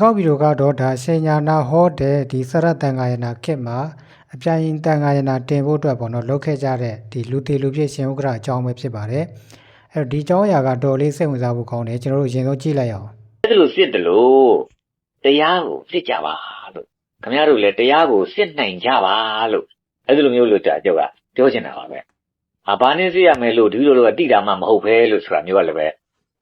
ခောက်ဗီဒီယိုကတော့ဒါရှင်ညာနာဟောတဲ့ဒီစရတ်တန်ဃာယနာခေတ်မှာအပြိုင်တန်ဃာယနာတင်ဖို့အတွက်ပေါ့နော်လုပ်ခဲ့ကြတဲ့ဒီလူတီလူပြည့်ရှင်ဥက္ကရာအကြောင်းပဲဖြစ်ပါတယ်အဲ့တော့ဒီအကြောင်းအရာကတော်လေးစိတ်ဝင်စားဖို့ကောင်းတယ်ကျွန်တော်တို့အရင်ဆုံးကြည့်လိုက်အောင်အဲ့ဒါလို့စစ်တယ်လို့တရားကိုစစ်ကြပါလို့ခင်ဗျားတို့လည်းတရားကိုစစ်နိုင်ကြပါလို့အဲ့ဒါလိုမျိုးလို့ကြာကြောက်ကပြောချင်တာပါပဲဟာဘာနဲ့စစ်ရမယ်လို့ဒီလိုလိုကတိတာမှမဟုတ်ပဲလို့ဆိုတာမျိုးကလည်းပဲ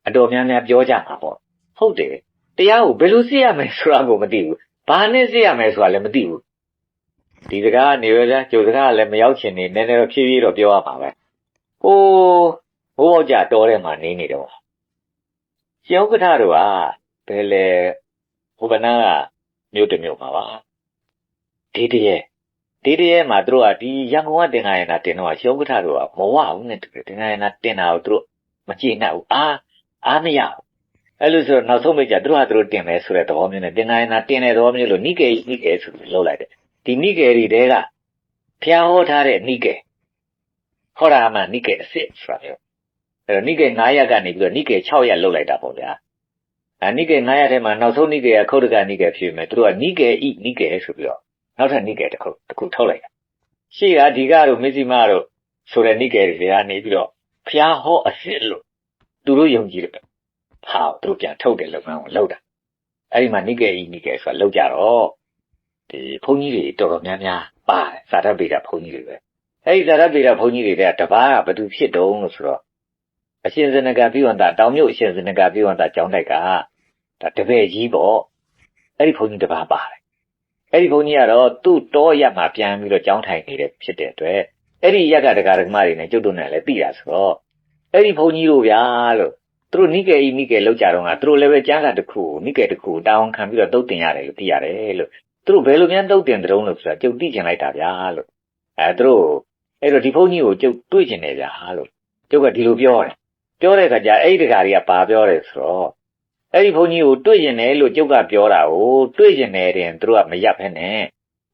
အတော်များများပြောကြမှာပေါ့ဟုတ်တယ် တရားကိုဘယ်လိုစစ်ရမယ်ဆိုတာကိုမသိဘူးဘာနဲ့စစ်ရမယ်ဆိုတာလည်းမသိဘူးဒီစကားကနေရကြကြိုစကားကလည်းမရောက်ချင်နေနည်းနည်းတော့ဖြည်းဖြည်းတော့ပြောရမှာပဲဟိုးဘိုးဘောက်ကြတော်ထဲမှာနေနေတော့ကျောင်းကထတို့ကဘယ်လဲဟိုကနာကမြို့တစ်မြို့မှာပါဒီတည်းရဲ့ဒီတည်းရဲ့မှာတို့ကဒီရန်ကုန်ကတင်္ဂယနာတင်တော့ကျောင်းကထတို့ကမဝဘူးနဲ့တူတယ်တင်္ဂယနာတင်တာကိုတို့မကြည့်နိုင်ဘူးအာအားမရဘူး အဲ့လိုဆိုတော့နောက်ဆုံးမိတ်ကြတို့ဟာတို့တင်မယ်ဆိုတဲ့သဘောမျိုးနဲ့တင်္ဂယနာတင်တဲ့သဘောမျိုးလို့နိကေနိကေဆိုပြီးလုပ်လိုက်တယ်ဒီနိကေတွေတဲကဖျားဟောထားတဲ့နိကေဟောတာမှနိကေအစ်စ်ဆိုတာမျိုးအဲ့တော့နိကေ9ရက်ကနေပြီးတော့နိကေ6ရက်လုတ်လိုက်တာပေါ့ဗျာအဲနိကေ9ရက်ထဲမှာနောက်ဆုံးနိကေကခုတ်တကနိကေဖြစ်မယ်သူတို့ကနိကေဤနိကေဆိုပြီးတော့နောက်ထပ်နိကေတစ်ခုတစ်ခုထုတ်လိုက်တာရှေ့ကဒီကတို့မစ္စည်းမတို့ဆိုတဲ့နိကေတွေကနေပြီးတော့ဖျားဟောအစ်စ်လို့သူတို့ယုံကြည်တယ် ဟာသူတို့ပြန်ထုတ်တယ်လုပ်ငန်းကိုလုပ်တာအဲ့ဒီမှာနိကေဤနိကေဆိုတာလုပ်ကြတော့ဒီဘုန်းကြီးတွေတော်တော်များများပါတယ်သာရပေတာဘုန်းကြီးတွေပဲအဲ့ဒီသာရပေတာဘုန်းကြီးတွေကတပားကဘယ်သူဖြစ်တုံးလို့ဆိုတော့အရှင်ဇနကပြိဝန္တတောင်မြို့အရှင်ဇနကပြိဝန္တကျောင်းတိုက်ကဒါတပည့်ကြီးပေါ့အဲ့ဒီဘုန်းကြီးတစ်ပါးပါတယ်အဲ့ဒီဘုန်းကြီးကတော့သူ့တောရက်မှာပြန်ပြီးတော့ကျောင်းထိုင်နေတဲ့ဖြစ်တဲ့အတွက်အဲ့ဒီရက်ကဒကာဒကမတွေနဲ့ကျုပ်တို့နဲ့လည်းသိတာဆိုတော့အဲ့ဒီဘုန်းကြီးတို့ဗျာလို့သူ တို့နိကေဤနိကေလောက်ကြတော့ကသူတို့လည်းပဲကျမ်းစာတစ်ခုကိုနိကေတစ်ခုကိုတာဝန်ခံပြီးတော့တုတ်တင်ရတယ်လို့သိရတယ်လို့သူတို့ဘယ်လိုများတုတ်တင်တုံးလို့ဆိုတာကျုပ်သိချင်လိုက်တာဗျာလို့အဲသူတို့အဲ့တော့ဒီဘုန်းကြီးကိုကျုပ်တွေ့ချင်တယ်ဗျာလို့ကျုပ်ကဒီလိုပြောတယ်ပြောတဲ့အခါကျအဲ့ဒီတကာတွေကပါပြောတယ်ဆိုတော့အဲ့ဒီဘုန်းကြီးကိုတွေ့ကျင်တယ်လို့ကျုပ်ကပြောတာကိုတွေ့ကျင်တယ်တဲ့သူတို့ကမရပ်ဖက်နဲ့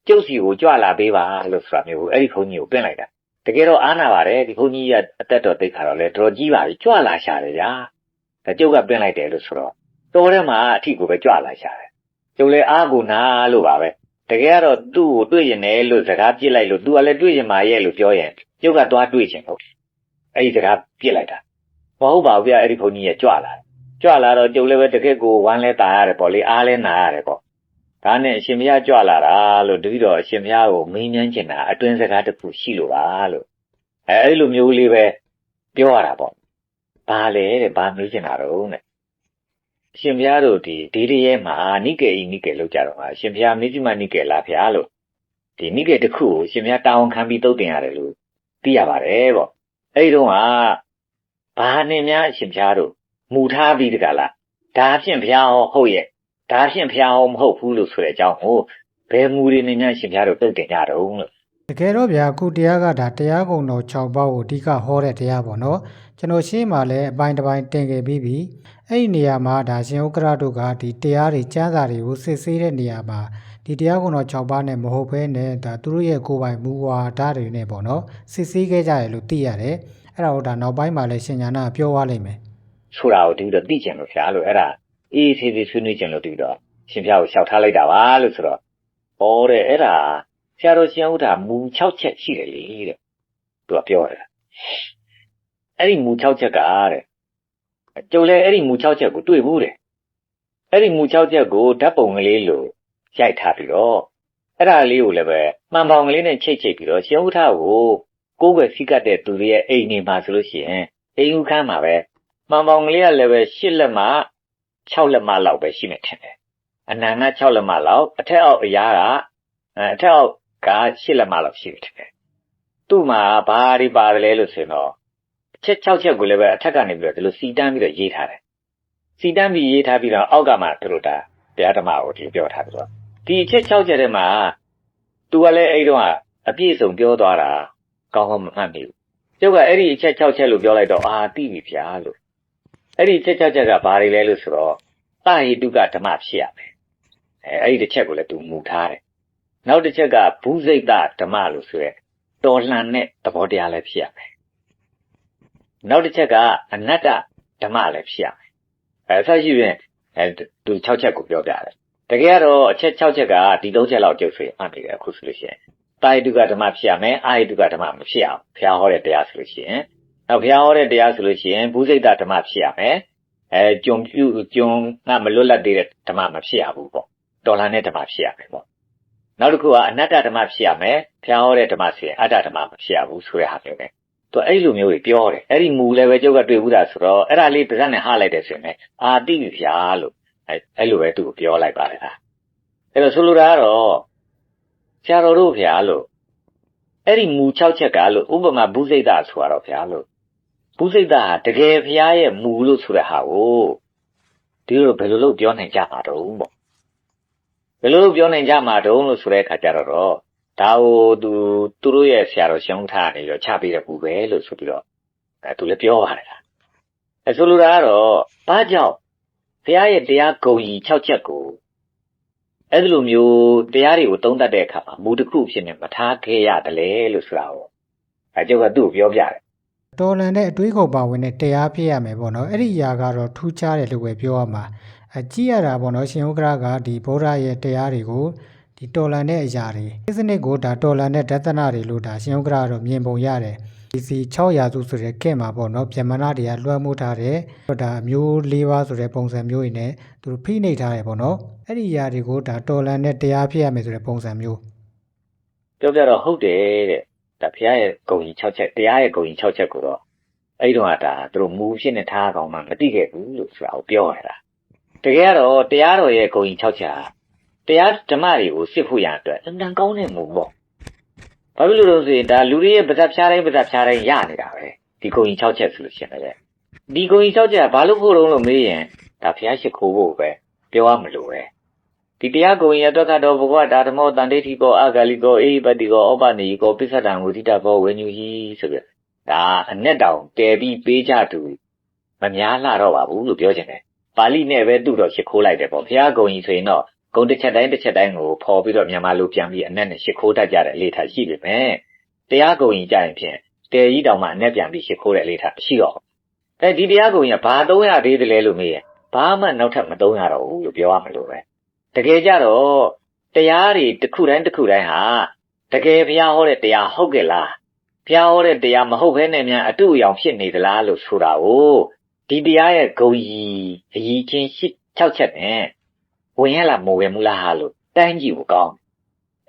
ကျုပ်စီကိုကြွလာပေးပါလို့ဆိုတာမျိုးအဲ့ဒီဘုန်းကြီးကိုပြင်လိုက်တာတကယ်တော့အားနာပါတယ်ဒီဘုန်းကြီးကအသက်တော်သိခါတော့လေတော်ကြီးပါပြီကြွလာရှာတယ်ဗျာ ဒါကျုပ်ကပြင်လိုက်တယ်လို့ဆိုတော့တော်ထဲမှာအထီကိုပဲကြွလာရှာတယ်ကျုပ်လည်းအားကိုနာလို့ပါပဲတကယ်ကတော့သူ့ကိုတွေ့ကျင်တယ်လို့စကားပြစ်လိုက်လို့သူကလည်းတွေ့ကျင်ပါရဲ့လို့ပြောရင်ကျုပ်ကသွားတွေ့ကျင်ဟုတ်အဲ့ဒီစကားပြစ်လိုက်တာမဟုတ်ပါဘူးဗျအဲ့ဒီဘုန်းကြီးရဲ့ကြွလာတယ်ကြွလာတော့ကျုပ်လည်းပဲတကယ့်ကိုဝမ်းလဲတာရတယ်ပေါ့လေအားလဲနာရတယ်ပေါ့ဒါနဲ့အရှင်ဘုရားကြွလာတာလို့တပည့်တော်အရှင်ဘုရားကိုမင်းမြန်းချင်တာအတွင်းစကားတစ်ခုရှိလို့ပါလို့အဲအဲ့လိုမျိုးလေးပဲပြောရတာပေါ့ ဘာလဲတဲ့ဘာမေးချင်တာတော့တဲ့အရှင်ဘုရားတို့ဒီဒီတည်းရဲ့မှာနိကေဤနိကေလောက်ကြတော့မှာအရှင်ဘုရားမေဇိမနိကေလာဖျားလို့ဒီနိကေတစ်ခုကိုအရှင်ဘုရားတာဝန်ခံပြီးတုတ်တင်ရတယ်လို့သိရပါတယ်ပေါ့အဲ့ဒီတော့ကဘာနဲ့များအရှင်ဖျားတို့မူထားပြီးတကလားဒါဖြင့်ဖျားဟောဟုတ်ရဲ့ဒါဖြင့်ဖျားဟောမဟုတ်ဘူးလို့ဆိုတဲ့အကြောင်းကိုဘယ်မူတွေနဲ့များအရှင်ဖျားတို့တုတ်တင်ကြတော့လို့ တကယ်တော့ဗျာအခုတရားကဒါတရားကုံတော်6ပေါက်ကိုအဓိကဟောတဲ့တရားပေါ့နော်ကျွန်တော်ရှင်းမှာလည်းအပိုင်းတစ်ပိုင်းတင်ခဲ့ပြီးပြီအဲ့ဒီနေရာမှာဒါရှင်ဥက္ကရတို့ကဒီတရားတွေကျမ်းစာတွေကိုစစ်ဆေးတဲ့နေရာမှာဒီတရားကုံတော်6ပါးနဲ့မဟုတ်ဘဲနဲ့ဒါသူတို့ရဲ့ကိုယ်ပိုင်မူဝါဒတွေနဲ့ပေါ့နော်စစ်ဆေးခဲ့ကြရလို့သိရတယ်အဲ့ဒါကိုဒါနောက်ပိုင်းမှာလည်းရှင်ညာနာပြောသွားလိမ့်မယ်ဆိုတာကိုဒီတော့သိကျင်လို့ဖျားလို့အဲ့ဒါအေးဆေးဆေးဆွေးနွေးကျင်လို့ဒီတော့ရှင်ဖျားကိုလျှောက်ထားလိုက်တာပါလို့ဆိုတော့ဟောတဲ့အဲ့ဒါ ဆရာတော်ရှင်ဥဒ္ဓမူ6ချက်ရှိတယ်လေတဲ့သူကပြောတယ်အဲ့ဒီမူ6ချက်ကတဲ့ကျုပ်လည်းအဲ့ဒီမူ6ချက်ကိုတွေ့ဘူးတဲ့အဲ့ဒီမူ6ချက်ကိုဓာတ်ပုံကလေးလို့ရိုက်ထားပြီးတော့အဲ့ဒါလေးကိုလည်းပဲမှန်ပေါင်ကလေးနဲ့ချိတ်ချိတ်ပြီးတော့ရှင်ဥဒ္ဓကိုကိုယ်ွယ်စီးကတ်တဲ့သူတွေရဲ့အိမ်နေမှာဆိုလို့ရှိရင်အိမ်ဦးခန်းမှာပဲမှန်ပေါင်ကလေးကလည်းပဲ8လက်မှ6လက်မှလောက်ပဲရှိနေတယ်ထင်တယ်အနံက6လက်မှလောက်အထက်အောက်အရာကအဲအထက်အောက် က8လက်မှလောက်ရှိတယ်ထင်တယ်သူ့မှာဘာတွေပါတယ်လဲလို့ဆိုရင်တော့အချက်6ချက်ကိုလည်းပဲအထက်ကနေပြီးတော့ဒီလိုစီတန်းပြီးတော့ရေးထားတယ်စီတန်းပြီးရေးထားပြီးတော့အောက်ကမှသူတို့ဒါတရားဓမ္မကိုဒီပြောထားတယ်ဆိုတော့ဒီအချက်6ချက်ထဲမှာသူကလည်းအဲ့တော့အပြည့်စုံပြောသွားတာကောင်းကောင်းမမှတ်မိဘူး။ကျုပ်ကအဲ့ဒီအချက်6ချက်လို့ပြောလိုက်တော့အာသိပြီဗျာလို့အဲ့ဒီအချက်6ချက်ကဘာတွေလဲလို့ဆိုတော့သဟိတုကဓမ္မဖြစ်ရမယ်။အဲအဲ့ဒီတစ်ချက်ကိုလည်းသူမူထားတယ်။ နောက်တစ်ချက်ကဘူးစိတ်တဓမ္မလို့ဆိုရဲတော်လှန်တဲ့သဘောတရားလည်းဖြစ်ရမယ်။နောက်တစ်ချက်ကအနတ္တဓမ္မလည်းဖြစ်ရမယ်။အဲဆက်ရှိရင်အဲသူ6ချက်ကိုပြောပြတယ်တကယ်ကတော့အချက်6ချက်ကဒီ3ချက်လောက်ကျုပ်ဆွေအမှတ်နေတယ်အခုဆိုလို့ရှိရင်တာယတုကဓမ္မဖြစ်ရမယ်အာယတုကဓမ္မမဖြစ်အောင်ဘုရားဟောတဲ့တရားဆိုလို့ရှိရင်နောက်ဘုရားဟောတဲ့တရားဆိုလို့ရှိရင်ဘူးစိတ်တဓမ္မဖြစ်ရမယ်အဲကြုံပြုကြုံငါမလွတ်လပ်သေးတဲ့ဓမ္မမဖြစ်ရဘူးပေါ့တော်လာတဲ့ဓမ္မဖြစ်ရမယ်ပေါ့ နောက်တစ်ခုကအနတ္တဓမ္မဖြစ်ရမယ်ဘုရားဟောတဲ့ဓမ္မဆိုရင်အတ္တဓမ္မမဖြစ်ရဘူးဆိုတဲ့ဟာမျိုးပဲသူအဲ့လိုမျိုးတွေပြောတယ်အဲ့ဒီမူလည်းပဲကျုပ်ကတွေ့ဘူးတာဆိုတော့အဲ့ဒါလေးပါးစပ်နဲ့ဟားလိုက်တယ်ဆိုရင်အာတိပြီဗျာလို့အဲ့အဲ့လိုပဲသူကိုပြောလိုက်ပါတယ်ဟာအဲ့တော့ဆိုလိုတာကတော့ဆရာတော်တို့ဗျာလို့အဲ့ဒီမူ6ချက်ကလို့ဥပမာဘူးစိတ်တာဆိုတော့ဗျာလို့ဘူးစိတ်တာဟာတကယ်ဘုရားရဲ့မူလို့ဆိုတဲ့ဟာကိုဒီလိုဘယ်လိုလုပ်ပြောနိုင်ကြမှာတုံးပေါ့ ဘယ်လိုလုပ်ပြောနိုင်ကြမှာတုံးလို့ဆိုတဲ့အခါကျတော့ဒါကိုသူသူတို့ရဲ့ဆရာတော်ရှောင်းထားနေတော့ချပေးတဲ့ဘူးပဲလို့ဆိုပြီးတော့အဲသူလည်းပြောပါတယ်အဲဆိုလိုတာကတော့ဘာကြောင့်ဘုရားရဲ့တရားဂုံကြီး6ချက်ကိုအဲ့ဒီလိုမျိုးတရားတွေကိုသုံးသပ်တဲ့အခါမှာမူတစ်ခုဖြစ်နေမထားခဲ့ရတယ်လေလို့ဆိုတာကိုအဲကျုပ်ကသူ့ကိုပြောပြတယ်တော်လန်တဲ့အတွေးခေါ်ပါဝင်တဲ့တရားဖြစ်ရမယ်ပေါ့နော်အဲ့ဒီຢာကတော့ထူးခြားတယ်လို့ပဲပြောရမှာ အကြည့်ရတာပေါ့နော်ရှင်ဥက္ကရာကဒီဗုဒ္ဓရဲ့တရားတွေကိုဒီတော်လန်တဲ့အရာတွေဒီစနစ်ကိုဒါတော်လန်တဲ့ဒသနာတွေလို့ဒါရှင်ဥက္ကရာတော့မြင်ပုံရတယ်ဒီစီ6ရာစုဆိုတဲ့ကဲ့မှာပေါ့နော်ဗျမနာတွေကလွှမ်းမိုးထားတယ်ဒါအမျိုး၄ပါးဆိုတဲ့ပုံစံမျိုးတွေနဲ့သူတို့ဖိနှိပ်ထားတယ်ပေါ့နော်အဲ့ဒီຢာတွေကိုဒါတော်လန်တဲ့တရားဖြစ်ရမယ်ဆိုတဲ့ပုံစံမျိုးပြောပြတော့ဟုတ်တယ်တဲ့ဒါဘုရားရဲ့ဂုံကြီး6ချက်တရားရဲ့ဂုံကြီး6ချက်ကိုတော့အဲ့ဒီတော့ကဒါသူတို့မူဖြစ်နေထားကောင်မှမသိခဲ့ဘူးလို့ဆိုတာကိုပြောရတာ တကယ်ကတော့တရားတော်ရဲ့ဂုံကြီး6ချက်ဟာတရားဓမ္မတွေကိုစစ်ဖို့ရန်အတွက်အမှန်ကောင်းတဲ့မူပေါ့ဘာဖြစ်လို့လဲဆိုရင်ဒါလူတွေရဲ့ပါဇက်ဖြားတိုင်းပါဇက်ဖြားတိုင်းရနေတာပဲဒီဂုံကြီး6ချက်ဆိုလို့ရှိရင်လည်းဒီဂုံကြီး6ချက်ကဘာလို့ဖို့တုံးလို့မေးရင်ဒါဘုရားရှိခိုးဖို့ပဲပြောရမလို့ပဲဒီတရားကိုရင်အတွက်ကတော့ဘဂဝတာဓမ္မောတန်တေတိကောအာဂလိကောအေဟိပတိကောဩပနိကောပိစ္ဆတံဝိတိတဘောဝေညူဟိဆိုပြီးဒါအနဲ့တောင်တဲပြီးပေးကြသူမများလှတော့ပါဘူးလို့ပြောချင်တယ် ပါဠိနဲ့ပဲသူ့တော့ရှ िख ိုးလိုက်တယ်ပေါ့ဘုရားကုံကြီးဆိုရင်တော့ဂုံတစ်ချက်တိုင်းတစ်ချက်တိုင်းကိုပေါ်ပြီးတော့မြန်မာလိုပြန်ပြီးအနဲ့နဲ့ရှ िख ိုးတတ်ကြတဲ့အနေထားရှိပေမဲ့တရားကုံကြီးကြရင်ဖြင့်တဲကြီးတောင်မှအနဲ့ပြန်ပြီးရှ िख ိုးတဲ့အနေထားမရှိတော့ဘူးအဲဒီတရားကုံကြီးကဘာသုံးရသေးတယ်လဲလို့မေးရင်ဘာမှနောက်ထပ်မသုံးရတော့ဘူးလို့ပြောရမလို့ပဲ တကယ်ကြတော့တရားတွေတစ်ခုတိုင်းတစ်ခုတိုင်းဟာတကယ်ဘုရားဟောတဲ့တရားဟုတ်ကဲ့လားဘုရားဟောတဲ့တရားမဟုတ်ဘဲနဲ့များအတုအယောင်ဖြစ်နေသလားလို့ဆိုတာကို ဒီတရားရဲ့ဂုံကြီးအကြီးချင်းရှစ်၆ချက်နဲ့ဝင်ရလားမဝင်ဘူးလားဟာလို့တိုင်းကြည့်ဖို့ကောင်းတယ်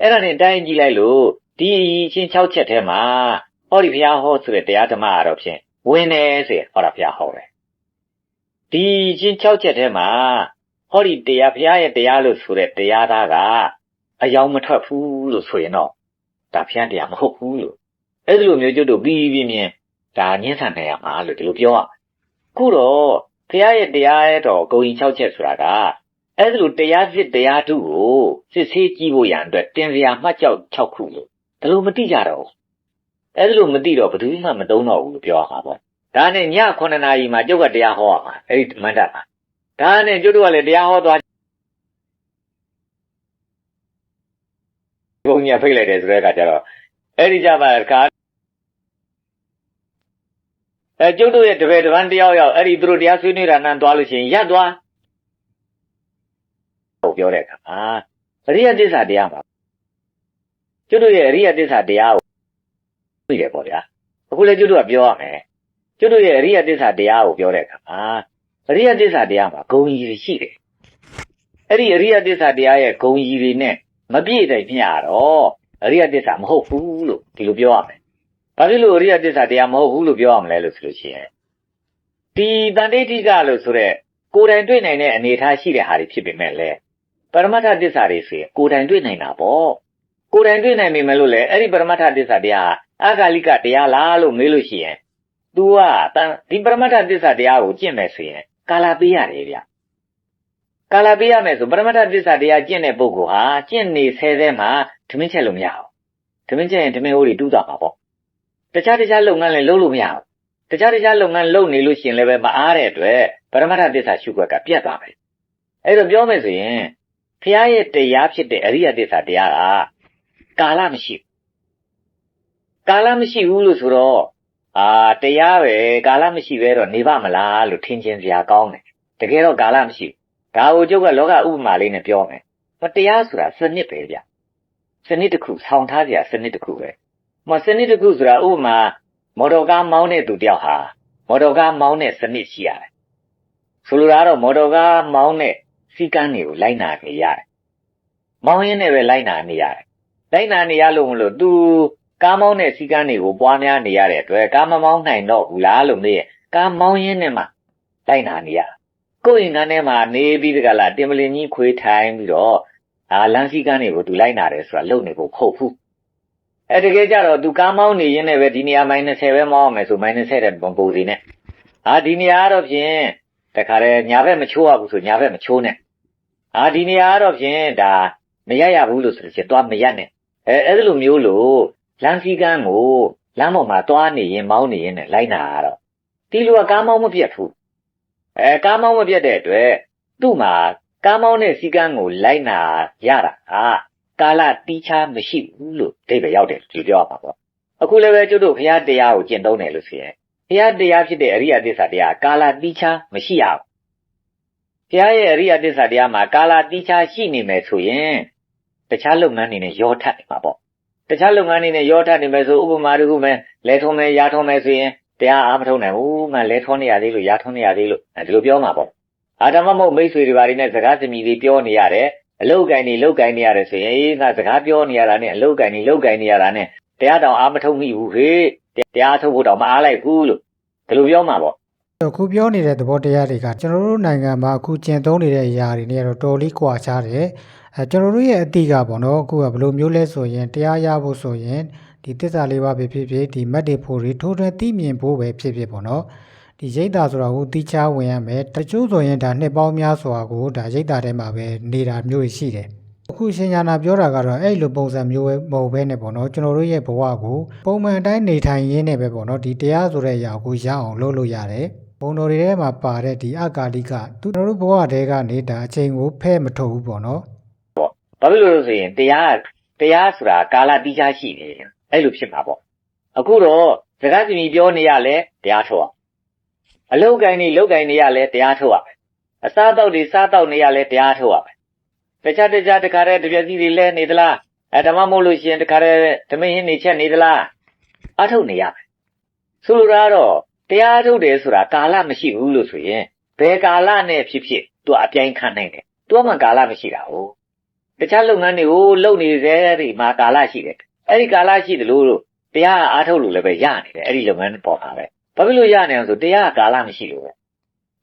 အဲ့ဒါနဲ့တိုင်းကြည့်လိုက်လို့ဒီအကြီးချင်း၆ချက်ထဲမှာဟောဒီဘုရားဟောဆိုတဲ့တရားဓမ္မကတော့ဖြင့်ဝင်တယ်ဆိုရင်ဟောတာဘုရားဟောတယ်ဒီချင်း၆ချက်ထဲမှာဟောဒီတရားဘုရားရဲ့တရားလို့ဆိုတဲ့တရားသားကအယောင်မထွက်ဘူးလို့ဆိုရင်တော့ဒါဘုရားတရားမဟုတ်ဘူးလို့အဲ့ဒီလိုမျိုးကျွတ်တို့ပြီးပြီးမြင်ဒါညှင်းဆန်နေရမှာလို့ဒီလိုပြောရမယ် ခုတော့ဘုရားရဲ့တရားရဲ့တော့ဂုံကြီး6ချက်ဆိုတာကအဲ့ဒီလိုတရားစစ်တရားထုကိုစစ်ဆေးကြည့်ဖို့ရန်အတွက်တင်စရာမှတ်ကြောက်6ခုလို့ဒါလိုမတိကြတော့ဘူးအဲ့ဒီလိုမတိတော့ဘယ်သူမှမသုံးတော့ဘူးလို့ပြောရမှာပေါ့ဒါနဲ့ည9နာရီမှာကျုပ်ကတရားဟောရမှာအဲ့ဒီမန္တမှာဒါနဲ့ကျွတ်တို့ကလည်းတရားဟောသွားဘုံညာဖိတ်လိုက်တယ်ဆိုတဲ့အခါကျတော့အဲ့ဒီကြပါက အဲကျွတ်တို့ရဲ့တပည့်တပန်းတယောက်ယောက်အဲ့ဒီသူတို့တရားဆွေးနွေးတာနန်းသွားလို့ရှိရင်ရပ်သွားဟုတ်ပြောတဲ့အခါအာအရိယသစ္စာတရားပါကျွတ်တို့ရဲ့အရိယသစ္စာတရားကိုသိတယ်ပေါ့ဗျာအခုလည်းကျွတ်တို့ကပြောရမယ်ကျွတ်တို့ရဲ့အရိယသစ္စာတရားကိုပြောတဲ့အခါအာအရိယသစ္စာတရားမှာဂုံကြီးတွေရှိတယ်။အဲ့ဒီအရိယသစ္စာတရားရဲ့ဂုံကြီးတွေနဲ့မပြည့်တဲ့မျှတော့အရိယသစ္စာမဟုတ်ဘူးလို့ဒီလိုပြောရမယ်။ ဘာဖြစ်လို့အရိယသစ္စာတရားမဟုတ်ဘူးလို့ပြောရမလဲလို့ဆိုလို့ရှိရင်ဒီတန်တိဋ္ဌိကလို့ဆိုတဲ့ကိုယ်တိုင်တွေ့နိုင်တဲ့အနေအထားရှိတဲ့ဟာတွေဖြစ်ပေမဲ့လည်းပရမတ္ထသစ္စာတွေဆိုရင်ကိုယ်တိုင်တွေ့နိုင်တာပေါ့။ကိုယ်တိုင်တွေ့နိုင်ပေမဲ့လို့လည်းအဲ့ဒီပရမတ္ထသစ္စာတရားအာဂါလိကတရားလားလို့မေးလို့ရှိရင် तू ကဒီပရမတ္ထသစ္စာတရားကိုကျင့်မယ်ဆိုရင်ကာလာပေးရတယ်ဗျကာလာပေးရမယ်ဆိုပရမတ္ထသစ္စာတရားကျင့်တဲ့ပုဂ္ဂိုလ်ဟာကျင့်နေဆဲဆဲမှာဓမင်းချက်လို့မရဘူးဓမင်းချက်ရင်ဓမင်းဟိုတွေတူးသွားမှာပေါ့ တခြားတခြားလုပ်ငန်းလည်းလုပ်လို့မရဘူးတခြားတခြားလုပ်ငန်းလုပ်နေလို့ရှိရင်လည်းပဲမအားတဲ့အတွက်ပရမတ္ထသစ္စာရှုွက်ကပြတ်သွားမယ်အဲ့တော့ပြောမယ်ဆိုရင်ဖះရဲ့တရားဖြစ်တဲ့အရိယသစ္စာတရားကကာလမရှိဘူးကာလမရှိဘူးလို့ဆိုတော့အာတရားပဲကာလမရှိပဲတော့နေပါမလားလို့ထင်ကျင်စရာကောင်းတယ်တကယ်တော့ကာလမရှိဘူးဒါကိုကျုပ်ကလောကဥပမာလေးနဲ့ပြောမယ်မတရားဆိုတာစနစ်ပဲဗျစနစ်တစ်ခုဆောင်းထားကြစနစ်တစ်ခုပဲ မစနစ်တစ်ခုဆိုတာဥပမာမော်တော်ကားမောင်းတဲ့သူတယောက်ဟာမော်တော်ကားမောင်းတဲ့စနစ်ရှိရတယ်ဆိုလိုတာကတော့မော်တော်ကားမောင်းတဲ့စီကန်းတွေကိုလိုက်နာနေရတယ်မောင်းရင်းနဲ့ပဲလိုက်နာနေရတယ်လိုက်နာနေရလို့မလို့သူကားမောင်းတဲ့စီကန်းတွေကိုပွားများနေရတဲ့အတွက်ကားမမောင်းနိုင်တော့ဘူးလားလို့မေးရင်ကားမောင်းရင်းနဲ့မှလိုက်နာနေရကိုယ်ရင်ကန်းထဲမှာနေပြီးတကလားတင်မလင်ကြီးခွေးထိုင်ပြီးတော့အာလမ်းစီကန်းတွေကိုသူလိုက်နာတယ်ဆိုတာလုံနေဖို့ခုတ်ဘူး အဲတကယ်ကြတော့သူကားမောင်းနေရင်းနဲ့ပဲဒီနေရာမိုင်း20ပဲမောင်းအောင်မယ်ဆိုမိုင်း20တဲ့ပုံပုံစီနဲ့အာဒီနေရာကတော့ဖြင့်တခါတည်းညာဘက်မချိုးရဘူးဆိုညာဘက်မချိုးနဲ့အာဒီနေရာကတော့ဖြင့်ဒါမရရဘူးလို့ဆိုလို့ရှိရင်သွားမရနဲ့အဲအဲ့လိုမျိုးလို့လမ်းစည်းကမ်းကိုလမ်းပေါ်မှာသွားနေရင်မောင်းနေရင်လည်းလိုက်နာရတော့ဒီလူကကားမောင်းမပြတ်ဘူးအဲကားမောင်းမပြတ်တဲ့အတွက်သူ့မှာကားမောင်းတဲ့စည်းကမ်းကိုလိုက်နာရတာဟာ ကာလတီးခြားမရှိဘူးလို့အဓိပ္ပာယ်ရောက်တယ်ဒီပြောရမှာပေါ့အခုလည်းပဲကျွတ်တို့ဘုရားတရားကိုကျင့်သုံးတယ်လို့ဆိုရင်ဘုရားတရားဖြစ်တဲ့အရိယသစ္စာတရားကာလတီးခြားမရှိရဘူးဘုရားရဲ့အရိယသစ္စာတရားမှာကာလတီးခြားရှိနေမယ်ဆိုရင်တခြားလုပ်ငန်းတွေနဲ့ရောထပ်နေမှာပေါ့တခြားလုပ်ငန်းတွေနဲ့ရောထပ်နေမယ်ဆိုဥပမာတခုမဲ့လဲထုံးမယ်ရာထုံးမယ်ဆိုရင်တရားအားမထုံးနိုင်ဘူးငါလဲထုံးနေရသေးလို့ရာထုံးနေရသေးလို့ဒီလိုပြောမှာပေါ့အာဓမ္မမဟုတ်မိတ်ဆွေတွေဘာတွေနဲ့စကားသမီတွေပြောနေရတယ် အလုတ်ကင်နေလုတ်ကင်နေရတယ်ဆိုရင်အေးငါစကားပြောနေရတာနဲ့အလုတ်ကင်နေလုတ်ကင်နေရတာနဲ့တရားတောင်အားမထုံမိဘူးဟေ့တရားထုတ်ဖို့တောင်မအားလိုက်ဘူးလို့ဒီလိုပြောမှာပေါ့အခုပြောနေတဲ့သဘောတရားတွေကကျွန်တော်တို့နိုင်ငံမှာအခုကျင့်သုံးနေတဲ့အရာတွေနဲ့တော့တော်လေးကွာခြားတယ်အဲကျွန်တော်တို့ရဲ့အတိကပေါ့နော်အခုကဘယ်လိုမျိုးလဲဆိုရင်တရားရဖို့ဆိုရင်ဒီတစ္ဆာလေးပါးပဲဖြစ်ဖြစ်ဒီမတ်တေဖို့တွေထိုးထွင်းသိမြင်ဖို့ပဲဖြစ်ဖြစ်ပေါ့နော် ဒီရိတ်တာဆိုတာကိုတီးချဝင်ရမယ်တချို့ဆိုရင်ဒါနှစ်ပေါင်းများစွာကိုဒါရိတ်တာထဲမှာပဲနေတာမျိုးရှိတယ်အခုရှင်ညာနာပြောတာကတော့အဲ့လိုပုံစံမျိုးပဲမဟုတ်ဘဲနဲ့ပေါ့နော်ကျွန်တော်တို့ရဲ့ဘဝကိုပုံမှန်အတိုင်းနေထိုင်ရင်းနဲ့ပဲပေါ့နော်ဒီတရားဆိုတဲ့အရာကိုရအောင်လုပ်လို့ရတယ်ဘုံတော်တွေထဲမှာပါတဲ့ဒီအကာလိကသူတို့ဘဝတဲကနေဒါအချိန်ကိုဖဲ့မထုတ်ဘူးပေါ့နော်ဘာဖြစ်လို့လဲဆိုရင်တရားတရားဆိုတာကာလတိကျရှိနေတယ်အဲ့လိုဖြစ်မှာပေါ့အခုတော့စကားစီမီပြောနေရလဲတရားထုတ်အောင် အလုတ်ကင်နေလုတ်ကင်နေရလဲတရားထုတ်ရမယ်အစားတောက်တွေစားတောက်နေရလဲတရားထုတ်ရမယ်တခြားတခြားတခါတည်းတပြက်စီတွေလဲနေသလားအဲဓမ္မမို့လို့ရှိရင်တခါတည်းဓမင်းဟင်းနေချက်နေသလားအထုတ်နေရမယ်ဆိုလိုတာကတော့တရားထုတ်တယ်ဆိုတာကာလမရှိဘူးလို့ဆိုရင်ဘယ်ကာလနဲ့ဖြစ်ဖြစ်သူအပြိုင်ခံနိုင်တယ်သူမှကာလမရှိတာဟုတ်တခြားလုပ်ငန်းတွေကိုလုပ်နေတဲ့ဒီမှာကာလရှိတယ်အဲ့ဒီကာလရှိတယ်လို့တရားအားထုတ်လို့လည်းပဲရနေတယ်အဲ့ဒီလုပ်ငန်းပေါ်မှာပဲ ဘာဖြစ်လို့ရနေအောင်ဆိုတရားကာလမရှိလို့ပဲ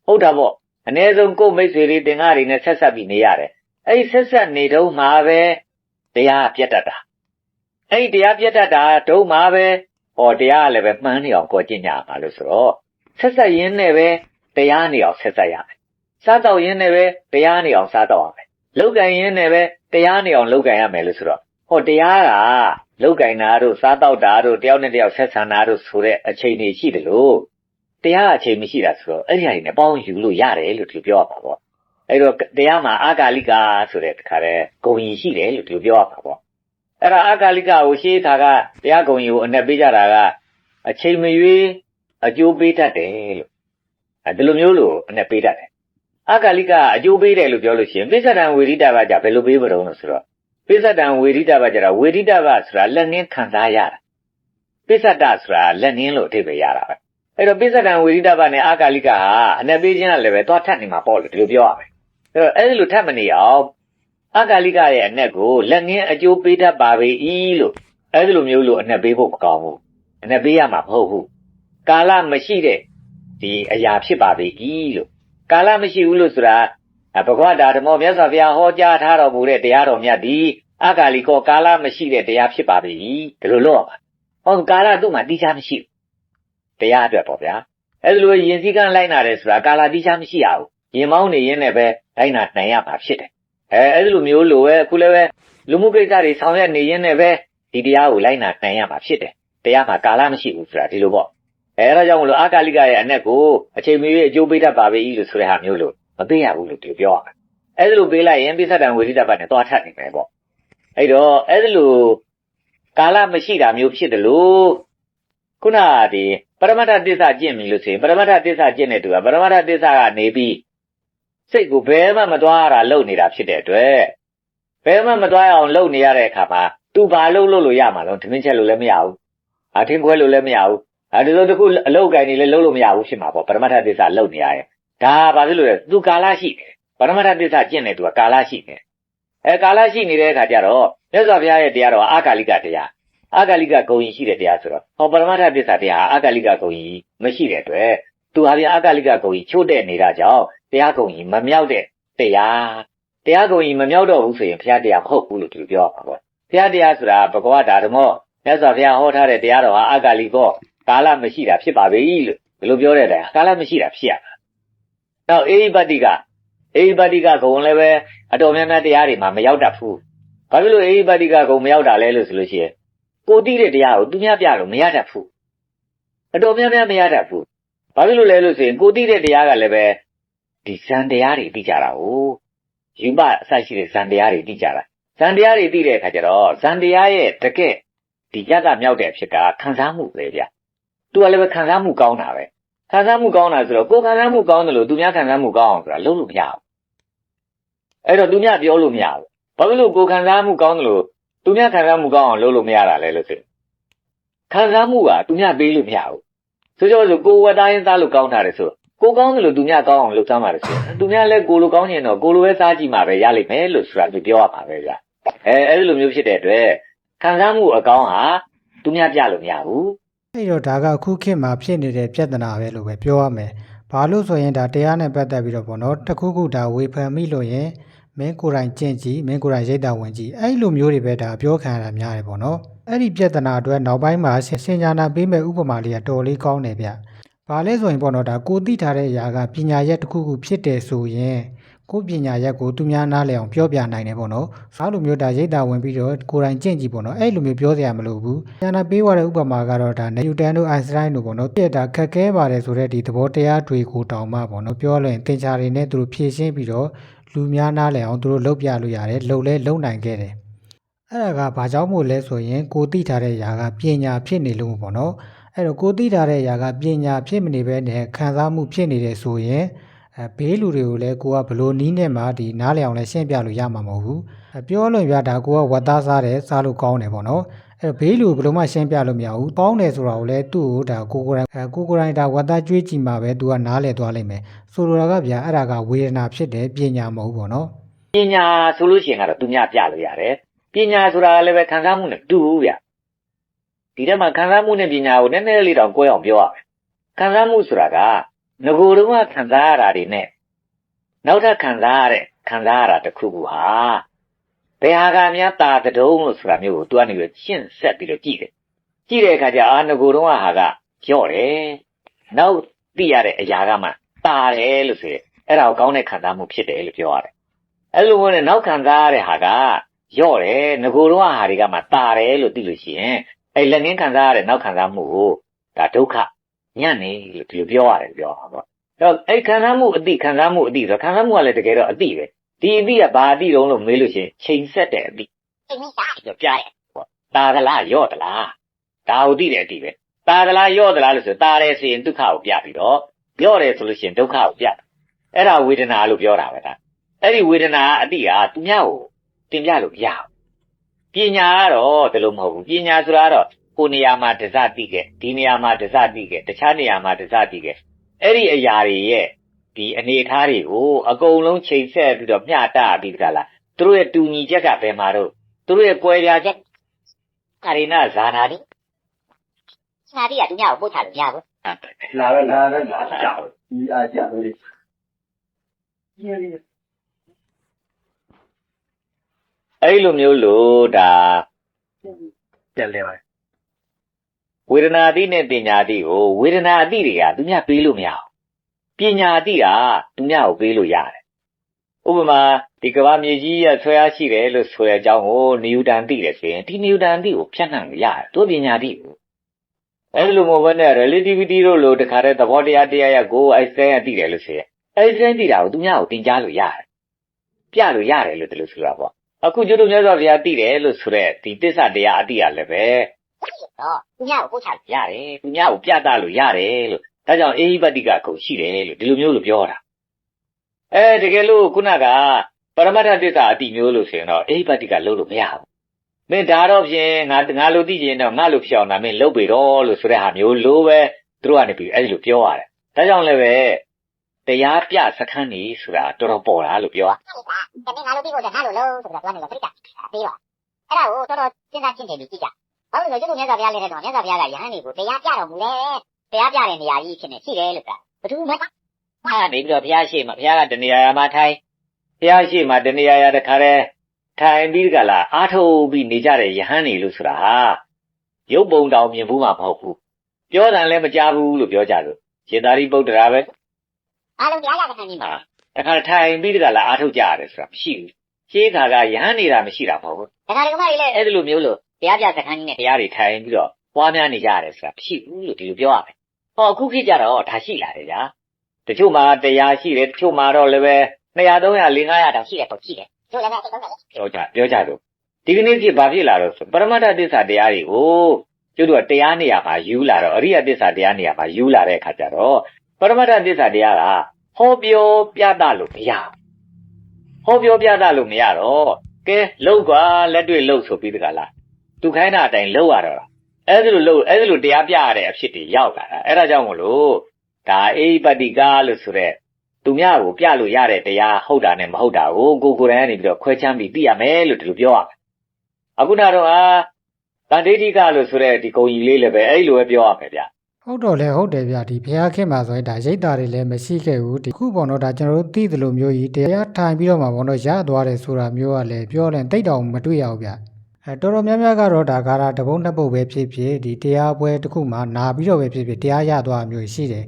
ဟုတ်တာပေါ့အ ਨੇ ဆုံးကိုယ်မိတ်ဆွေတွေတင်ကားတွေနဲ့ဆက်ဆက်ပြီးနေရတယ်အဲ့ဒီဆက်ဆက်နေတော့မှာပဲတရားပြတ်တတ်တာအဲ့ဒီတရားပြတ်တတ်တာဒုံမှာပဲဟောတရားလည်းပဲမှန်းနေအောင်ကိုကျင့်ကြမှာလို့ဆိုတော့ဆက်ဆက်ရင်းနဲ့ပဲတရားနေအောင်ဆက်ဆက်ရမယ်စားတော့ရင်းနဲ့ပဲတရားနေအောင်စားတော့ရမယ်လောက်ကင်ရင်းနဲ့ပဲတရားနေအောင်လောက်ကင်ရမယ်လို့ဆိုတော့ဟောတရားက လောက်ကင်တာတို့စားတော့တာတို့တယောက်နဲ့တယောက်ဆက်ဆံတာတို့ဆိုတဲ့အချိန်တွေရှိတယ်လို့တရားအချိန်မရှိတာဆိုတော့အဲ့ဒီဟာတွေနဲ့ပေါင်းယူလို့ရတယ်လို့ဒီလိုပြောရမှာပေါ့အဲ့တော့တရားမှာအာကာလိကာဆိုတဲ့တခါတည်းဂုံကြီးရှိတယ်လို့ဒီလိုပြောရမှာပေါ့အဲ့ဒါအာကာလိကာကိုရှေးထားကတရားဂုံကြီးကိုအ내ပေးကြတာကအချိန်မရွေးအကျိုးပေးတတ်တယ်လို့အဲဒီလိုမျိုးလို့အ내ပေးတတ်တယ်အကာလိကအကျိုးပေးတယ်လို့ပြောလို့ရှိရင်ပိဿဒံဝေရိတဘကြဘယ်လိုပေးမလို့လဲဆိုတော့ ပိဿတံဝေရိတဗကြတာဝေရိတဗဆိုတာလက်နှင်းခံစားရတာပိဿတဆိုတာလက်နှင်းလို့အဓိပ္ပာယ်ရတာပဲအဲ့တော့ပိဿတံဝေရိတဗနဲ့အာကာလိကဟာအနက်ပေးခြင်းကလည်းပဲသွားထပ်နေမှာပေါ့လို့ဒီလိုပြောရမယ်အဲ့တော့အဲ့ဒီလိုထပ်မနေအောင်အာကာလိကရဲ့အနက်ကိုလက်နှင်းအကျိုးပေးတတ်ပါပေ၏လို့အဲ့ဒီလိုမျိုးလို့အနက်ပေးဖို့မကောင်းဘူးအနက်ပေးရမှာမဟုတ်ဘူးကာလမရှိတဲ့ဒီအရာဖြစ်ပါပေ၏လို့ကာလမရှိဘူးလို့ဆိုတာ ဘဂဝတာဓမ္မမြတ်စွာဘုရားဟောကြားထားတော်မူတဲ့တရားတော်မြတ်ဒီအကာလီကောကာလမရှိတဲ့တရားဖြစ်ပါပြီဒီလိုလို့ပါဟောကာလသူ့မှာတိကျမရှိဘူးတရားအတွက်ပေါ့ဗျာအဲ့လိုယင်စည်းကမ်းလိုက်နာတယ်ဆိုတာကာလတိကျမရှိရဘူးရင်မောင်းနေရင်းနဲ့ပဲလိုက်နာနိုင်ရမှာဖြစ်တယ်အဲအဲ့လိုမျိုးလိုပဲအခုလည်းပဲလူမှုကိစ္စတွေဆောင်ရွက်နေရင်းနဲ့ပဲဒီတရားကိုလိုက်နာနိုင်ရမှာဖြစ်တယ်တရားမှာကာလမရှိဘူးဆိုတာဒီလိုပေါ့အဲဒါကြောင့်မလို့အာကာလိကရဲ့အ내ကိုအချိန်မရွေးအကျိုးပေးတတ်ပါပဲလို့ဆိုတဲ့ဟာမျိုးလို့ မပေးရဘူးလို့သူပြောရတယ်။အဲဒါလိုပေးလိုက်ရင်ပိဿဒံဝေရိတပတ်နဲ့သွားထပ်နေမယ်ပေါ့။အဲ့တော့အဲ့ဒါလိုကာလမရှိတာမျိုးဖြစ်တယ်လို့ခုနကဒီပရမတ္ထသစ္စာကျင့်ပြီလို့ဆိုရင်ပရမတ္ထသစ္စာကျင့်တဲ့သူကပရမတ္ထသစ္စာကနေပြီးစိတ်ကိုဘယ်မှမသွားရတာလုပ်နေတာဖြစ်တဲ့အတွက်ဘယ်မှမသွားရအောင်လုပ်နေရတဲ့အခါမှာ तू ဘာလုပ်လို့လို့ရမှာလဲသမင်းချက်လို့လည်းမရဘူးအထင်းခွဲလို့လည်းမရဘူးအဲဒီလိုတခုအလုပ်ကိုင်နေလည်းလုပ်လို့မရဘူးဖြစ်မှာပေါ့ပရမတ္ထသစ္စာလုပ်နေရရင် ဒါဘာဖြစ်လို့လဲ तू ကာလရှိတယ်ပရမတ္ထသစ္စာကျင့်နေ तू ကကာလရှိနေအဲကာလရှိနေတဲ့အခါကျတော့မြတ်စွာဘုရားရဲ့တရားတော်အာကာလိကတရားအာကာလိကဂုံရင်ရှိတဲ့တရားဆိုတော့ဟောပရမတ္ထသစ္စာတရားဟာအာကာလိကဂုံရင်မရှိတဲ့အတွက်သူဟာပြန်အာကာလိကဂုံကြီးချို့တဲ့နေတာကြောင့်တရားဂုံကြီးမမြောက်တဲ့တရားတရားဂုံကြီးမမြောက်တော့ဘူးဆိုရင်ဘုရားတရားမဟုတ်ဘူးလို့သူပြောပါပေါ့ဘုရားတရားဆိုတာဘဂဝါဒါဓမ္မောမြတ်စွာဘုရားဟောထားတဲ့တရားတော်ဟာအာကာလိကောကာလမရှိတာဖြစ်ပါပဲလို့ဘယ်လိုပြောတဲ့တရားကာလမရှိတာဖြစ်ရတာ နောက်အေဟိပတ္တိကအေဟိပတ္တိကဂုံလည်းပဲအတော်များများတရားတွေမှာမရောက်တတ်ဘူးဘာဖြစ်လို့အေဟိပတ္တိကဂုံမရောက်တာလဲလို့ဆိုလို့ရှိရင်ကိုသိတဲ့တရားကိုသူများပြလို့မရတတ်ဘူးအတော်များများမရတတ်ဘူးဘာဖြစ်လို့လဲလို့ဆိုရင်ကိုသိတဲ့တရားကလည်းပဲဒီဇန်တရားတွေသိကြတာ哦ယူပအစရှိတဲ့ဇန်တရားတွေသိကြတာဇန်တရားတွေသိတဲ့အခါကျတော့ဇန်တရားရဲ့တကယ်ဒီရတမြောက်တဲ့အဖြစ်ကခံစားမှုပဲဗျသူကလည်းပဲခံစားမှုကောင်းတာပဲ ခံစားမှုကောင်းတာဆိုတော့ကိုယ်ခံစားမှုကောင်းတယ်လို့သူများခံစားမှုကောင်းအောင်ဆိုတာလုပ်လို့မရဘူးအဲ့တော့သူများပြောလို့မရဘူးဘာဖြစ်လို့ကိုယ်ခံစားမှုကောင်းတယ်လို့သူများခံစားမှုကောင်းအောင်လုပ်လို့မရတာလဲလို့ဆိုခံစားမှုကသူများပေးလို့မရဘူးဆိုကြဆိုကိုဝတ်တိုင်းသားလို့ကောင်းတာလေဆိုကိုကောင်းတယ်လို့သူများကောင်းအောင်လုပ်သားမှာလေဆိုသူများလည်းကိုလိုကောင်းရင်တော့ကိုလိုပဲစားကြည့်မှာပဲရလိမ့်မယ်လို့ဆိုတာသူပြောရမှာပဲဗျအဲအဲ့ဒီလိုမျိုးဖြစ်တဲ့အတွက်ခံစားမှုအကောင်းဟာသူများပြလို့မရဘူး အဲ့တော့ဒါကအခုခေတ်မှာဖြစ်နေတဲ့ပြဿနာပဲလို့ပဲပြောရမယ်။ဘာလို့ဆိုရင်ဒါတရားနဲ့ပတ်သက်ပြီးတော့ပေါ့နော်တစ်ခုခုဒါဝေဖန်မိလို့ရင်မင်းကိုယ်တိုင်ကြင့်ကြည့်မင်းကိုယ်တိုင်ရိတ်တာဝင်ကြည့်အဲ့လိုမျိုးတွေပဲဒါပြောခံရတာများတယ်ပေါ့နော်။အဲ့ဒီပြဿနာအတွက်နောက်ပိုင်းမှာစင်ညာနာပေးမဲ့ဥပမာလေးကတော်လေးကောင်းတယ်ဗျ။ဘာလဲဆိုရင်ပေါ့နော်ဒါကိုသိထားတဲ့အရာကပညာရက်တစ်ခုခုဖြစ်တယ်ဆိုရင် ကိုယ်ပညာရက်ကိုသူများနားလည်အောင်ပြောပြနိုင်တယ်ပေါ့နော်။စားလိုမျိုးဒါရိတ်တာဝင်ပြီးတော့ကိုယ်တိုင်ကြင့်ကြည့်ပေါ့နော်။အဲ့လိုမျိုးပြောစရာမလိုဘူး။ဉာဏ်ပေးသွားတဲ့ဥပမာကတော့ဒါနယူတန်တို့အိုင်စတိုင်းတို့ပေါ့နော်။ပြည့်တာခက်ခဲပါတယ်ဆိုတဲ့ဒီသဘောတရားတွေကိုတောင်မှပေါ့နော်။ပြောလို့ရင်သင်္ချာတွေနဲ့သူတို့ဖြည့်ရှင်းပြီးတော့လူများနားလည်အောင်သူတို့လုပ်ပြလို့ရတယ်။လုပ်လဲလုပ်နိုင်ခဲ့တယ်။အဲ့ဒါကဘာကြောင့်မို့လဲဆိုရင်ကိုသိထားတဲ့ຢာကပညာဖြစ်နေလို့ပေါ့နော်။အဲ့တော့ကိုသိထားတဲ့ຢာကပညာဖြစ်မနေဘဲနဲ့ခံစားမှုဖြစ်နေတယ်ဆိုရင် အဲဘေးလူတွေကိုလည်းကိုကဘလို့နီးနဲ့မှဒီနားလည်အောင်လည်းရှင်းပြလို့ရမှာမဟုတ်ဘူးအဲပြောလို့ပြတာကိုကဝတ်သားစားတယ်စားလို့ကောင်းတယ်ပေါ့နော်အဲတော့ဘေးလူကိုဘလို့မှရှင်းပြလို့မရဘူးကောင်းတယ်ဆိုတာကိုလည်းသူ့ကိုဒါကိုကိုယ်တိုင်အဲကိုကိုယ်တိုင်ဒါဝတ်သားကြွေးကြည့်မှပဲသူကနားလည်သွားလိမ့်မယ်ဆိုလိုတာကဗျာအဲ့ဒါကဝေဒနာဖြစ်တယ်ပညာမဟုတ်ဘူးပေါ့နော်ပညာဆိုလို့ရှိရင်ကတော့သူများပြလို့ရတယ်ပညာဆိုတာလည်းပဲခံစားမှုနဲ့တူဘူးဗျဒီထဲမှာခံစားမှုနဲ့ပညာကိုနည်းနည်းလေးတောင်ကိုယ်အောင်ပြောရမယ်ခံစားမှုဆိုတာက ငကိုယ်တုန်းကခံစားရတာတွေနဲ့နောက်ထပ်ခံစားရတဲ့ခံစားရတာတစ်ခုခုဟာဘယ်ဟာကများတာတုံးလို့ဆိုတာမျိုးကိုသူကနေပြီးရှင်းဆက်ပြီးတော့ကြည့်တယ်ကြည့်တဲ့အခါကျအာငကိုယ်တုန်းကဟာကကြော့တယ်နောက်သိရတဲ့အရာကမှတာတယ်လို့ဆိုရယ်အဲ့ဒါကိုကောင်းတဲ့ခံစားမှုဖြစ်တယ်လို့ပြောရတယ်အဲ့လိုမျိုးနဲ့နောက်ခံစားရတဲ့ဟာကရော့တယ်ငကိုယ်တော့ဟာတွေကမှတာတယ်လို့သိလို့ရှိရင်အဲ့လက်ငင်းခံစားရတဲ့နောက်ခံစားမှုကိုဒါဒုက္ခ ညံ့နေလို့ဒီလိုပြောရတယ်ပြောတာပေါ့အဲ့တော့အဲ့ခံစားမှုအတိခံစားမှုအတိဆိုခံစားမှုကလည်းတကယ်တော့အတိပဲဒီအတိကဘာအတိတုံးလို့မေးလို့ရှိရင်ချိန်ဆက်တဲ့အတိချိန်မိတာပြောပြရဲပေါ့တာသလားရော့သလားဒါကိုသိတဲ့အတိပဲတာသလားရော့သလားလို့ဆိုတာတယ်ဆိုရင်ဒုက္ခကိုပြပြီးတော့ရော့တယ်ဆိုလို့ရှိရင်ဒုက္ခကိုပြအဲ့ဒါဝေဒနာလို့ပြောတာပဲဒါအဲ့ဒီဝေဒနာအတိဟာသူများကိုတင်ပြလို့မရဘူးပညာကတော့ဒီလိုမဟုတ်ဘူးပညာဆိုတာကတော့ ကိုယ်နေရာမှာတစတိခဲ့ဒီနေရာမှာတစတိခဲ့တခြားနေရာမှာတစတိခဲ့အဲ့ဒီအရာတွေရဲ့ဒီအနေအထားတွေကိုအကုန်လုံးချိန်ဆက်ပြီးတော့မျှတပြီးကြလားသူတို့ရဲ့တူညီချက်ကဘယ်မှာတော့သူတို့ရဲ့ကွဲပြားချက်ကာရိနာဇာနာတိနာတိကသူများကိုပို့ချလို့မရဘူးလာပဲလာပဲလာကြောက်ဒီအားကြောက်လို့ဒီရီအဲ့လိုမျိုးလို့ဒါတက်လဲပါ ဝေဒနာအတိနဲ့ပညာအတိကိုဝေဒနာအတိတွေကသူများပေးလို့မရဘူးပညာအတိကသူများကိုပေးလို့ရတယ်ဥပမာဒီကမ္ဘာမြေကြီးရဆွဲအားရှိတယ်လို့ဆိုတဲ့အကြောင်းကိုနျူတန်သိတယ်ဆိုရင်ဒီနျူတန်သိကိုဖြတ်နှံလို့ရတယ်သူပညာတိကိုအဲ့လိုမျိုးပဲနဲ့ relativity တို့လို့တခါတည်းသဘောတရားတရားရကိုအိုင်စတိုင်းကသိတယ်လို့ဆိုရင်အိုင်စတိုင်းသိတာကိုသူများကိုသင်ကြားလို့ရတယ်ပြလို့ရတယ်လို့တလို့ဆိုတာပေါ့အခုကျွတ်တို့မြတ်စွာဘုရားသိတယ်လို့ဆိုတဲ့ဒီတစ္ဆတရားအတိရလည်းပဲ တော့သူများကိုပို့ချလို့ရတယ်သူများကိုပြသလို့ရတယ်လို့ဒါကြောင့်အေဟိပတ္တိကကိုရှိတယ်လို့ဒီလိုမျိုးလို့ပြောတာအဲတကယ်လို့ခုနကပရမတ္ထသစ္စာအတိမျိုးလို့ဆိုရင်တော့အိပတ္တိကလုံးလို့မရဘူးမင်းဒါတော့ဖြင့်ငါငါလိုသိချင်တော့ငါလိုဖြစ်အောင်ဒါမင်းလုပ်ပြီတော့လို့ဆိုတဲ့ဟာမျိုးလို့ပဲသူတို့ကနေပြီးအဲ့ဒီလိုပြောရတယ်ဒါကြောင့်လည်းပဲတရားပြစခန်းနေဆိုတာတော်တော်ပေါ်တာလို့ပြောရတမင်ငါလိုပြီးဖို့ငါလိုလုံးဆိုတော့ပြောနေတယ်ပြိတ္တာပြီးတော့အဲ့ဒါကိုတော်တော်စဉ်းစားကြည့်နေပြီးကြည့်ကြ ဘာလို့လဲကျွတ်မြတ်စွာဘုရားလည်းတော့မြတ်စွာဘုရားကယဟန်တွေကိုတရားပြတော်မူတယ်တရားပြတဲ့နေရာကြီးဖြစ်နေရှိတယ်လို့ကဘသူမှအဲ့ဒါနေပြီးတော့ဘုရားရှိမှဘုရားကတဏှာရာမှာထိုင်ဘုရားရှိမှတဏှာရာတခါတည်းထိုင်ပြီးကြလားအာထုတ်ပြီးနေကြတဲ့ယဟန်နေလို့ဆိုတာဟာရုပ်ပုံတောင်မြင်ဘူးမှာမဟုတ်ဘူးပြောတယ်လည်းမကြားဘူးလို့ပြောကြလို့ရှင်သာရိပုတ္တရာပဲအားလုံးတရားရတဲ့ခံကြီးမှာဟာတခါထိုင်ပြီးကြလားအာထုတ်ကြရတယ်ဆိုတာမရှိဘူးရှင်းခါကယဟန်နေတာမရှိတာမဟုတ်ဘူးဒါကြတဲ့ကမကြီးလည်းအဲ့ဒီလိုမျိုးလို့ တရားပြစခန်းကြီးနဲ့တရားတွေထိုင်ပြီးတော့ပွားများနေကြရတယ်ဆိုတာမရှိဘူးလို့ဒီလိုပြောရမယ်ဟောအခုခေတ်ကြတော့ဒါရှိလာတယ်ဗျာတချို့မှာတရားရှိတယ်တချို့မှာတော့လည်းပဲ200 300 400တောင်ရှိတယ်ပေါ့ရှိတယ်တို့လည်းအဲ့ဒါတော့ပြောကြပြောကြတော့ဒီကနေ့ဖြစ်ဘာဖြစ်လာတော့ဆိုပရမတ္ထသစ္စာတရားတွေကိုကျုပ်တို့ကတရားနေရာမှာယူလာတော့အရိယသစ္စာတရားနေရာမှာယူလာတဲ့အခါကျတော့ပရမတ္ထသစ္စာတရားကဟောပြောပြသလို့မရဘူးဟောပြောပြသလို့မရတော့ကဲလောက်ကွာလက်တွေ့လောက်ဆိုပြီးတကလား သူခိုင်းတာအတိုင်းလောက်ရတော့အဲ့ဒီလိုလောက်အဲ့ဒီလိုတရားပြရတဲ့အဖြစ်တွေရောက်လာတာအဲ့ဒါကြောင့်မလို့ဒါအိပတ္တိကလို့ဆိုတဲ့သူများကိုပြလို့ရတဲ့တရားဟုတ်တာနဲ့မဟုတ်တာကိုကိုယ်ကိုယ်တိုင်ကနေပြီးတော့ခွဲခြမ်းပြီးသိရမယ်လို့ဒီလိုပြောရမယ်။အခုနောက်တော့အာတန်တေတိကလို့ဆိုတဲ့ဒီဂုံကြီးလေးလည်းပဲအဲ့လိုပဲပြောရမယ်ဗျာဟုတ်တော့လဲဟုတ်တယ်ဗျဒီဘုရားခင်မှာဆိုရင်ဒါရိတ်တာတွေလည်းမရှိခဲ့ဘူးဒီခုပေါ့နော်ဒါကျွန်တော်တို့သိသလိုမျိုးကြီးတရားထိုင်ပြီးတော့မှပေါ့နော်ရသွားတယ်ဆိုတာမျိုးကလည်းပြောရင်တိတ်တောင်မတွေ့ရဘူးဗျ အဲတော်တော်များများကတော့ဒါကာရာတပုံးနှစ်ပုတ်ပဲဖြစ်ဖြစ်ဒီတရားပွဲတစ်ခုမှနာပြီးတော့ပဲဖြစ်ဖြစ်တရားရသွားမျိုးရှိတယ်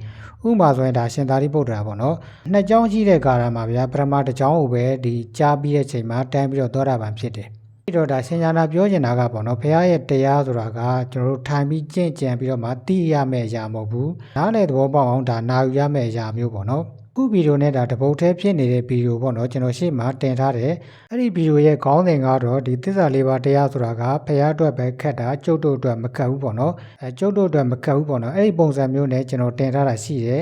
ဥပမာဆိုရင်ဒါရှင်သာရိပုတ္တရာပေါ့နော်နှစ်ကြောင်းရှိတဲ့ကာရာမှာဗျာပရမတစ်ကြောင်းကိုပဲဒီကြားပြီးတဲ့ချိန်မှာတန်းပြီးတော့သောတာပန်ဖြစ်တယ်ပြီးတော့ဒါရှင်ညာနာပြောချင်တာကပေါ့နော်ဘုရားရဲ့တရားဆိုတာကကျွန်တော်တို့ထိုင်ပြီးကြင့်ကြံပြီးတော့မှသိရမယ့်အရာမဟုတ်ဘူးနားလေသဘောပေါက်အောင်ဒါနာယူရမယ့်အရာမျိုးပေါ့နော် ခုဗီဒီယိုနဲ့ဒါတပုတ်သေးဖြစ်နေတဲ့ဗီဒီယိုပေါ့နော်ကျွန်တော်ရှေ့မှာတင်ထားတယ်အဲ့ဒီဗီဒီယိုရဲ့ခေါင်းစဉ်ကတော့ဒီသစ္စာလေးပါးတရားဆိုတာကဘုရားအတွက်ပဲခက်တာကျုပ်တို့အတွက်မခက်ဘူးပေါ့နော်အဲကျုပ်တို့အတွက်မခက်ဘူးပေါ့နော်အဲ့ဒီပုံစံမျိုးနဲ့ကျွန်တော်တင်ထားတာရှိတယ်